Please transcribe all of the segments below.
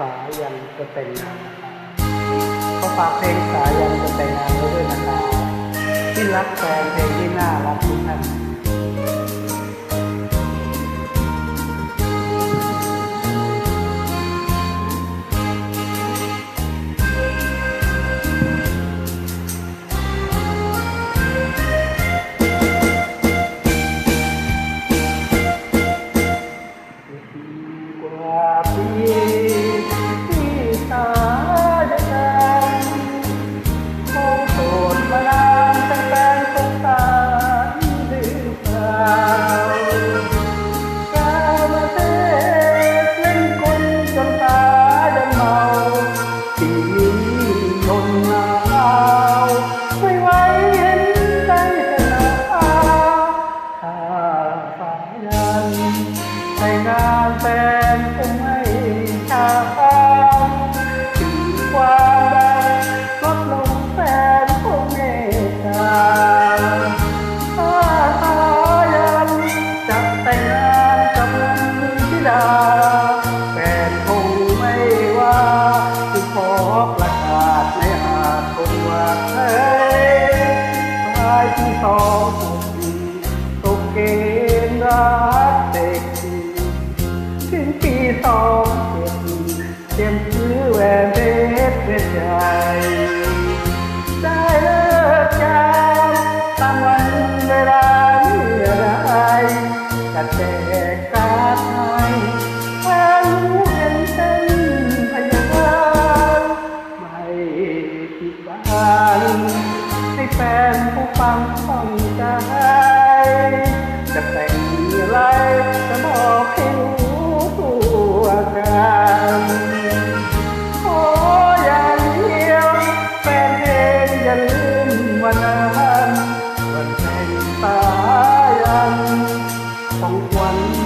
สายันจะแต่งงานนะครับขาฝากเพลงสายันจะแต่งงานไว้ด้วยนะครับที่รักแฟนเพลงที่น่ารักทุกท่าน แต่งงานแฟนคงไม่ช้าถึงความรักลดลงแฟนคงเมตตาถ้าสายันจะแต่งงานกับนันทิดาแฟนคงไม่ว่าจึงขอประกาศในอาจคงว่าเฮ้ยชายที่สองถูกดีตกเกณฑ์รักเด็กถึงปีส องเจ็ดเต็มซื้อแหวนเพชรเป็นให ตายันของขวัญ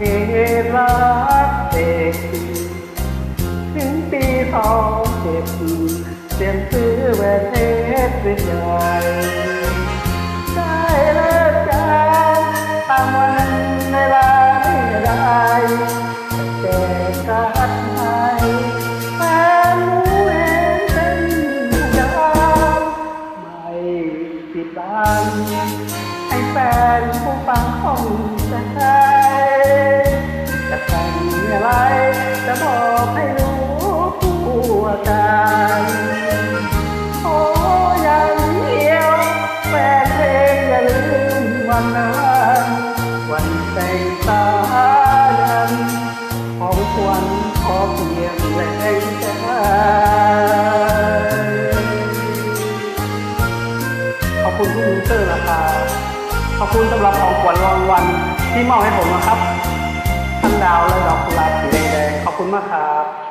โอเครักเด็กถึงปีสองเจ็ดเตรียมซื้อแหวนเพชรเป็นใหญ่ได้เลิกกันตามวันเวลาไม่ได้แจกการดให้แฟนรู้เองเป็นยานไม่ปิดบังให้แฟนผู้ฟังคงจะใจ คุณสำหรับของขวัญรางวัลที่มอบให้ผมนะครับท่านดาวและดอกกุหลาบสีแดงๆขอบคุณมากครับ